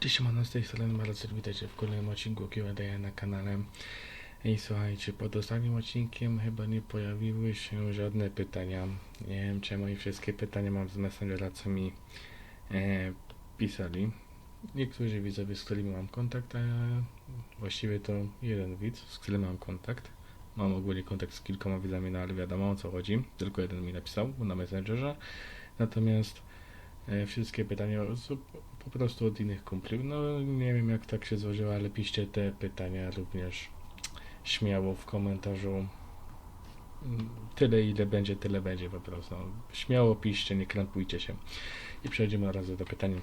Cześć, mam z tej strony Marcel, witajcie w kolejnym odcinku Q&A na kanale. I słuchajcie, pod ostatnim odcinkiem chyba nie pojawiły się żadne pytania. Nie wiem czemu i wszystkie pytania mam z Messengera, co mi e, pisali. Niektórzy widzowie, z którymi mam kontakt, a właściwie to jeden widz, z którym mam kontakt. Mam ogólnie kontakt z kilkoma widzami, no ale wiadomo o co chodzi. Tylko jeden mi napisał na Messengerze. Natomiast wszystkie pytania po prostu od innych kumpli. No nie wiem jak tak się złożyło, ale piszcie te pytania również śmiało w komentarzu. Mm, Tyle ile będzie, tyle będzie po prostu. Śmiało piszcie, nie krępujcie się. I przejdziemy od razu do pytań.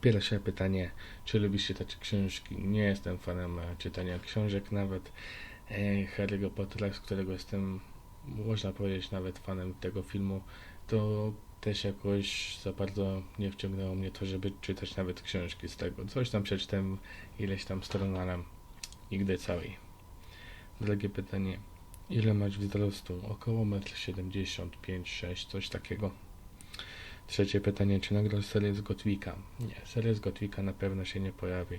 Pierwsze pytanie, czy lubicie czytać książki? Nie jestem fanem e, czytania książek, nawet e, Harry'ego Pottera, z którego jestem, można powiedzieć, nawet fanem tego filmu, to też jakoś za bardzo nie wciągnęło mnie to, żeby czytać nawet książki z tego. Coś tam przeczytałem, ileś tam stron, ale nigdy całej. Drugie pytanie. Ile masz wzrostu? Około 1,75 m, 6 coś takiego. Trzecie pytanie. Czy nagrasz serię z Gotwika? Nie, seria z Gotwika na pewno się nie pojawi.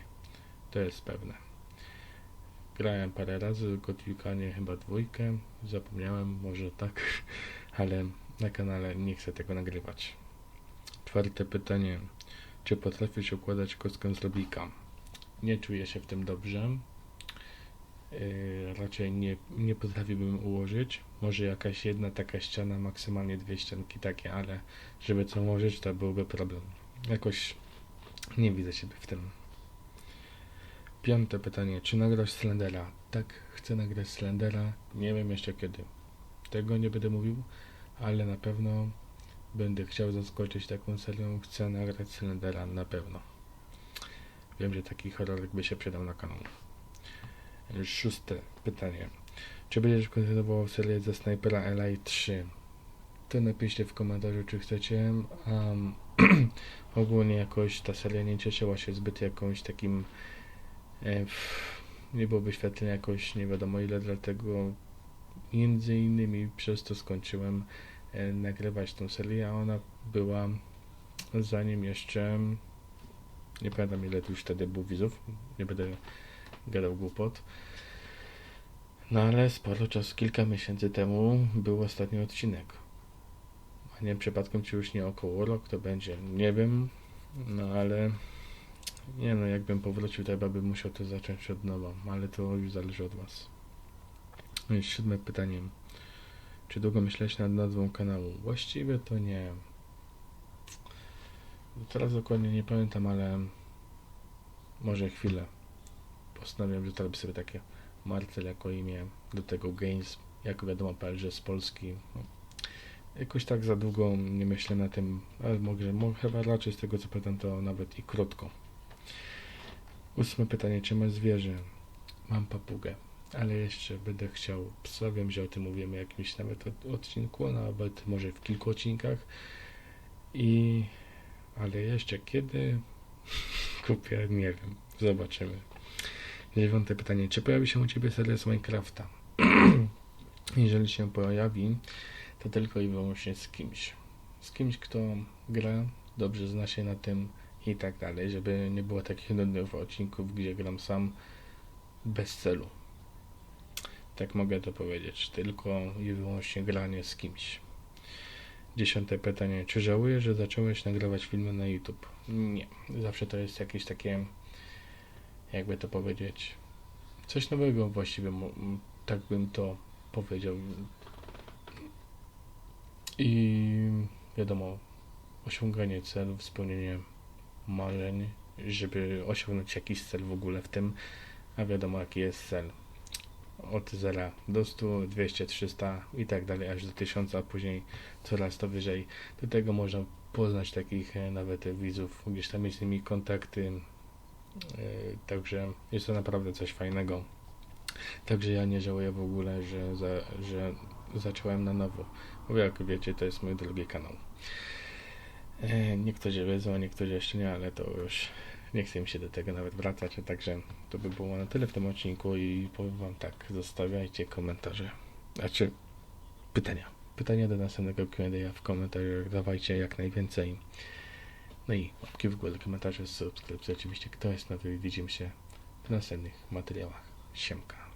To jest pewne. Grałem parę razy Gotwika, nie chyba dwójkę. Zapomniałem, może tak, ale na kanale nie chcę tego nagrywać. Czwarte pytanie. Czy potrafisz układać kostkę z Rubika? Nie czuję się w tym dobrze. Yy, raczej nie, nie potrafiłbym ułożyć. Może jakaś jedna taka ściana, maksymalnie dwie ścianki takie, ale żeby co ułożyć, to byłby problem. Jakoś nie widzę siebie w tym. Piąte pytanie. Czy nagrasz Slendera? Tak, chcę nagrać Slendera. Nie wiem jeszcze kiedy. Tego nie będę mówił ale na pewno będę chciał zaskoczyć taką serią. Chcę nagrać Cylindera na pewno. Wiem, że taki horror by się przydał na kanał. Szóste pytanie. Czy będziesz kontynuował serię ze Snipera LI 3? To napiszcie w komentarzu, czy chcecie. Um, ogólnie jakoś ta seria nie cieszyła się zbyt jakąś takim. E, nie było wyświetlenia jakoś nie wiadomo ile, dlatego między innymi przez to skończyłem e, nagrywać tą serię, a ona była zanim jeszcze nie pamiętam ile tu już wtedy było widzów, nie będę gadał głupot. No ale sporo czasu, kilka miesięcy temu był ostatni odcinek. A nie przypadkiem czy już nie około rok to będzie, nie wiem, no ale nie no, jakbym powrócił, to chyba bym musiał to zacząć od nowa, ale to już zależy od was. Siódme pytanie. Czy długo myślałeś nad nazwą kanału? Właściwie to nie. Teraz dokładnie nie pamiętam, ale może chwilę. Postanowiłem, że zrobię sobie takie Marcel jako imię, do tego Games, jak wiadomo, PLG z Polski. No, jakoś tak za długo nie myślę na tym, ale może, mo- chyba raczej z tego co pamiętam, to nawet i krótko. Ósme pytanie, czy masz zwierzę? Mam papugę ale jeszcze będę chciał psa. Wiem, że o tym mówimy w jakimś nawet od- odcinku, nawet może w kilku odcinkach. I ale jeszcze kiedy kupię, nie wiem. Zobaczymy. Dziewiąte pytanie. Czy pojawi się u Ciebie seria z Minecrafta? Jeżeli się pojawi, to tylko i wyłącznie z kimś. Z kimś, kto gra, dobrze zna się na tym i tak dalej, żeby nie było takich nudnych odcinków, gdzie gram sam bez celu. Tak mogę to powiedzieć. Tylko i wyłącznie granie z kimś. Dziesiąte pytanie. Czy żałujesz, że zacząłeś nagrywać filmy na YouTube? Nie. Zawsze to jest jakieś takie, jakby to powiedzieć, coś nowego właściwie. Tak bym to powiedział. I wiadomo, osiąganie celów, spełnienie marzeń, żeby osiągnąć jakiś cel w ogóle w tym, a wiadomo jaki jest cel od 0 do 100, 200, 300 i tak dalej, aż do 1000, a później coraz to wyżej. Do tego można poznać takich e, nawet widzów, gdzieś tam mieć z nimi kontakty. e, Także jest to naprawdę coś fajnego. Także ja nie żałuję w ogóle, że, za, że zacząłem na nowo. Bo jak wiecie, to jest mój drugi kanał. E, Niektórzy wiedzą, a niektórzy jeszcze nie, ale to już nie chcę mi się do tego nawet wracać, także to by było na tyle w tym odcinku i powiem wam tak, zostawiajcie komentarze, znaczy pytania. Pytania do następnego Q&A w komentarzach dawajcie jak najwięcej. No i łapki w górę, komentarze, subskrypcje oczywiście, kto jest nowy, widzimy się w następnych materiałach. Siemka.